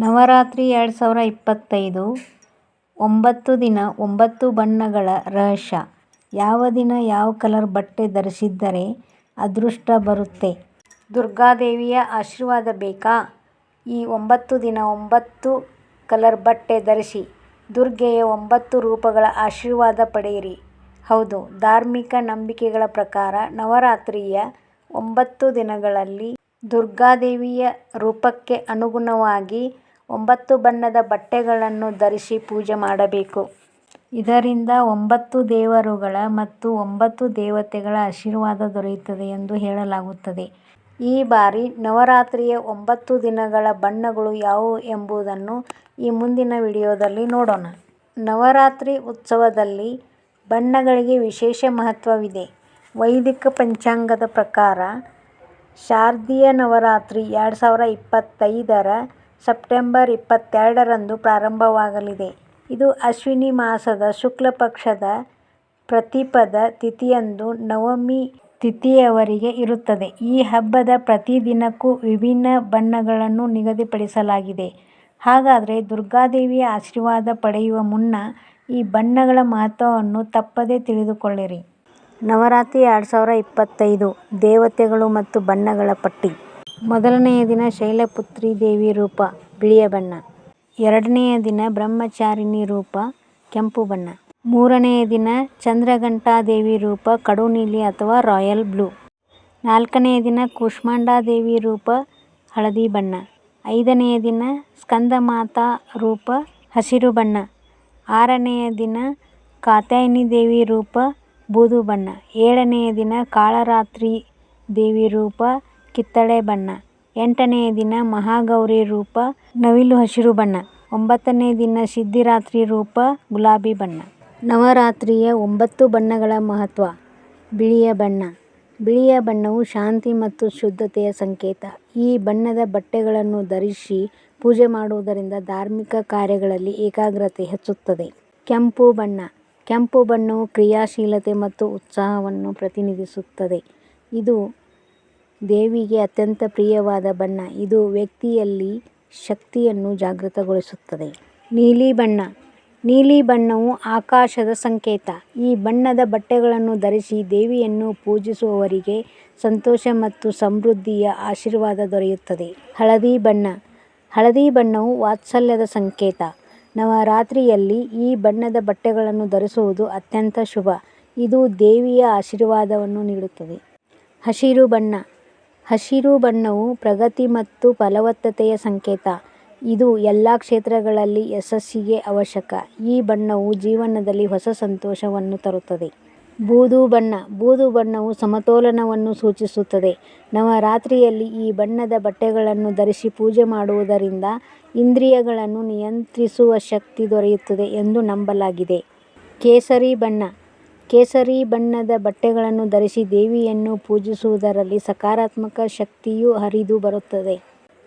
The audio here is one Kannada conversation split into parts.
ನವರಾತ್ರಿ ಎರಡು ಸಾವಿರ ಇಪ್ಪತ್ತೈದು. ಒಂಬತ್ತು ದಿನ ಒಂಬತ್ತು ಬಣ್ಣಗಳ ರಹಸ್ಯ. ಯಾವ ದಿನ ಯಾವ ಕಲರ್ ಬಟ್ಟೆ ಧರಿಸಿದ್ದರೆ ಅದೃಷ್ಟ ಬರುತ್ತೆ. ದುರ್ಗಾದೇವಿಯ ಆಶೀರ್ವಾದ ಬೇಕಾ? ಈ ಒಂಬತ್ತು ದಿನ ಒಂಬತ್ತು ಕಲರ್ ಬಟ್ಟೆ ಧರಿಸಿ ದುರ್ಗೆಯ ಒಂಬತ್ತು ರೂಪಗಳ ಆಶೀರ್ವಾದ ಪಡೆಯಿರಿ. ಹೌದು, ಧಾರ್ಮಿಕ ನಂಬಿಕೆಗಳ ಪ್ರಕಾರ ನವರಾತ್ರಿಯ ಒಂಬತ್ತು ದಿನಗಳಲ್ಲಿ ದುರ್ಗಾದೇವಿಯ ರೂಪಕ್ಕೆ ಅನುಗುಣವಾಗಿ ಒಂಬತ್ತು ಬಣ್ಣದ ಬಟ್ಟೆಗಳನ್ನು ಧರಿಸಿ ಪೂಜೆ ಮಾಡಬೇಕು. ಇದರಿಂದ ಒಂಬತ್ತು ದೇವರುಗಳ ಮತ್ತು ಒಂಬತ್ತು ದೇವತೆಗಳ ಆಶೀರ್ವಾದ ದೊರೆಯುತ್ತದೆ ಎಂದು ಹೇಳಲಾಗುತ್ತದೆ. ಈ ಬಾರಿ ನವರಾತ್ರಿಯ ಒಂಬತ್ತು ದಿನಗಳ ಬಣ್ಣಗಳು ಯಾವುವು ಎಂಬುದನ್ನು ಈ ಮುಂದಿನ ವಿಡಿಯೋದಲ್ಲಿ ನೋಡೋಣ. ನವರಾತ್ರಿ ಉತ್ಸವದಲ್ಲಿ ಬಣ್ಣಗಳಿಗೆ ವಿಶೇಷ ಮಹತ್ವವಿದೆ. ವೈದಿಕ ಪಂಚಾಂಗದ ಪ್ರಕಾರ ಶಾರದೀಯ ನವರಾತ್ರಿ ಎರಡು ಸಾವಿರ ಇಪ್ಪತ್ತೈದರ ಸೆಪ್ಟೆಂಬರ್ ಇಪ್ಪತ್ತೆರಡರಂದು ಪ್ರಾರಂಭವಾಗಲಿದೆ. ಇದು ಅಶ್ವಿನಿ ಮಾಸದ ಶುಕ್ಲ ಪಕ್ಷದ ಪ್ರತಿಪದ ತಿಥಿಯಂದು ನವಮಿ ತಿಥಿಯವರಿಗೆ ಇರುತ್ತದೆ. ಈ ಹಬ್ಬದ ಪ್ರತಿದಿನಕ್ಕೂ ವಿಭಿನ್ನ ಬಣ್ಣಗಳನ್ನು ನಿಗದಿಪಡಿಸಲಾಗಿದೆ. ಹಾಗಾದರೆ ದುರ್ಗಾದೇವಿಯ ಆಶೀರ್ವಾದ ಪಡೆಯುವ ಮುನ್ನ ಈ ಬಣ್ಣಗಳ ಮಹತ್ವವನ್ನು ತಪ್ಪದೇ ತಿಳಿದುಕೊಳ್ಳಿರಿ. ನವರಾತ್ರಿ ಎರಡು ಸಾವಿರ ಇಪ್ಪತ್ತೈದು, ದೇವತೆಗಳು ಮತ್ತು ಬಣ್ಣಗಳ ಪಟ್ಟಿ. ಮೊದಲನೆಯ ದಿನ ಶೈಲಪುತ್ರಿ ದೇವಿ ರೂಪ, ಬಿಳಿಯ ಬಣ್ಣ. ಎರಡನೆಯ ದಿನ ಬ್ರಹ್ಮಚಾರಿಣಿ ರೂಪ, ಕೆಂಪು ಬಣ್ಣ. ಮೂರನೆಯ ದಿನ ಚಂದ್ರಘಂಟಾದೇವಿ ರೂಪ, ಕಡು ನೀಲಿ ಅಥವಾ ರಾಯಲ್ ಬ್ಲೂ. ನಾಲ್ಕನೆಯ ದಿನ ಕೂಷ್ಮಾಂಡಾದೇವಿ ರೂಪ, ಹಳದಿ ಬಣ್ಣ. ಐದನೆಯ ದಿನ ಸ್ಕಂದಮಾತಾ ರೂಪ, ಹಸಿರು ಬಣ್ಣ. ಆರನೆಯ ದಿನ ಕಾತಾಯಿನಿ ದೇವಿ ರೂಪ, ಬೂದು ಬಣ್ಣ. ಏಳನೆಯ ದಿನ ಕಾಳರಾತ್ರಿ ದೇವಿ ರೂಪ ಕಿತ್ತಳೆ ಬಣ್ಣ. ಎಂಟನೆಯ ದಿನ ಮಹಾಗೌರಿ ರೂಪ, ನವಿಲು ಹಸಿರು ಬಣ್ಣ. ಒಂಬತ್ತನೇ ದಿನ ಸಿದ್ಧಿರಾತ್ರಿ ರೂಪ, ಗುಲಾಬಿ ಬಣ್ಣ. ನವರಾತ್ರಿಯ ಒಂಬತ್ತು ಬಣ್ಣಗಳ ಮಹತ್ವ. ಬಿಳಿಯ ಬಣ್ಣ. ಬಿಳಿಯ ಬಣ್ಣವು ಶಾಂತಿ ಮತ್ತು ಶುದ್ಧತೆಯ ಸಂಕೇತ. ಈ ಬಣ್ಣದ ಬಟ್ಟೆಗಳನ್ನು ಧರಿಸಿ ಪೂಜೆ ಮಾಡುವುದರಿಂದ ಧಾರ್ಮಿಕ ಕಾರ್ಯಗಳಲ್ಲಿ ಏಕಾಗ್ರತೆ ಹೆಚ್ಚುತ್ತದೆ. ಕೆಂಪು ಬಣ್ಣ. ಕೆಂಪು ಬಣ್ಣವು ಕ್ರಿಯಾಶೀಲತೆ ಮತ್ತು ಉತ್ಸಾಹವನ್ನು ಪ್ರತಿನಿಧಿಸುತ್ತದೆ. ಇದು ದೇವಿಗೆ ಅತ್ಯಂತ ಪ್ರಿಯವಾದ ಬಣ್ಣ. ಇದು ವ್ಯಕ್ತಿಯಲ್ಲಿ ಶಕ್ತಿಯನ್ನು ಜಾಗೃತಗೊಳಿಸುತ್ತದೆ. ನೀಲಿ ಬಣ್ಣ. ನೀಲಿ ಬಣ್ಣವು ಆಕಾಶದ ಸಂಕೇತ. ಈ ಬಣ್ಣದ ಬಟ್ಟೆಗಳನ್ನು ಧರಿಸಿ ದೇವಿಯನ್ನು ಪೂಜಿಸುವವರಿಗೆ ಸಂತೋಷ ಮತ್ತು ಸಮೃದ್ಧಿಯ ಆಶೀರ್ವಾದ ದೊರೆಯುತ್ತದೆ. ಹಳದಿ ಬಣ್ಣ. ಹಳದಿ ಬಣ್ಣವು ವಾತ್ಸಲ್ಯದ ಸಂಕೇತ. ನವರಾತ್ರಿಯಲ್ಲಿ ಈ ಬಣ್ಣದ ಬಟ್ಟೆಗಳನ್ನು ಧರಿಸುವುದು ಅತ್ಯಂತ ಶುಭ. ಇದು ದೇವಿಯ ಆಶೀರ್ವಾದವನ್ನು ನೀಡುತ್ತದೆ. ಹಸಿರು ಬಣ್ಣ. ಹಸಿರು ಬಣ್ಣವು ಪ್ರಗತಿ ಮತ್ತು ಫಲವತ್ತತೆಯ ಸಂಕೇತ. ಇದು ಎಲ್ಲಾ ಕ್ಷೇತ್ರಗಳಲ್ಲಿ ಯಶಸ್ಸಿಗೆ ಅವಶ್ಯಕ. ಈ ಬಣ್ಣವು ಜೀವನದಲ್ಲಿ ಹೊಸ ಸಂತೋಷವನ್ನು ತರುತ್ತದೆ. ಬೂದು ಬಣ್ಣ. ಬೂದು ಬಣ್ಣವು ಸಮತೋಲನವನ್ನು ಸೂಚಿಸುತ್ತದೆ. ನವರಾತ್ರಿಯಲ್ಲಿ ಈ ಬಣ್ಣದ ಬಟ್ಟೆಗಳನ್ನು ಧರಿಸಿ ಪೂಜೆ ಮಾಡುವುದರಿಂದ ಇಂದ್ರಿಯಗಳನ್ನು ನಿಯಂತ್ರಿಸುವ ಶಕ್ತಿ ದೊರೆಯುತ್ತದೆ ಎಂದು ನಂಬಲಾಗಿದೆ. ಕೇಸರಿ ಬಣ್ಣ. ಕೇಸರಿ ಬಣ್ಣದ ಬಟ್ಟೆಗಳನ್ನು ಧರಿಸಿ ದೇವಿಯನ್ನು ಪೂಜಿಸುವುದರಲ್ಲಿ ಸಕಾರಾತ್ಮಕ ಶಕ್ತಿಯು ಹರಿದು ಬರುತ್ತದೆ.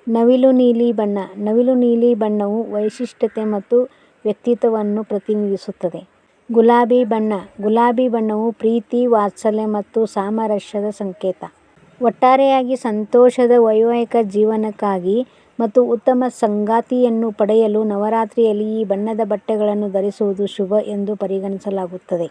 ನವಿಲು ನೀಲಿ ಬಣ್ಣ. ನವಿಲು ನೀಲಿ ಬಣ್ಣವು ವೈಶಿಷ್ಟ್ಯತೆ ಮತ್ತು ವ್ಯಕ್ತಿತ್ವವನ್ನು ಪ್ರತಿನಿಧಿಸುತ್ತದೆ. ಗುಲಾಬಿ ಬಣ್ಣ. ಗುಲಾಬಿ ಬಣ್ಣವು ಪ್ರೀತಿ, ವಾತ್ಸಲ್ಯ ಮತ್ತು ಸಾಮರಸ್ಯದ ಸಂಕೇತ. ಒಟ್ಟಾರೆಯಾಗಿ ಸಂತೋಷದ ವೈವಾಹಿಕ ಜೀವನಕ್ಕಾಗಿ ಮತ್ತು ಉತ್ತಮ ಸಂಗಾತಿಯನ್ನು ಪಡೆಯಲು ನವರಾತ್ರಿಯಲ್ಲಿ ಈ ಬಣ್ಣದ ಬಟ್ಟೆಗಳನ್ನು ಧರಿಸುವುದು ಶುಭ ಎಂದು ಪರಿಗಣಿಸಲಾಗುತ್ತದೆ.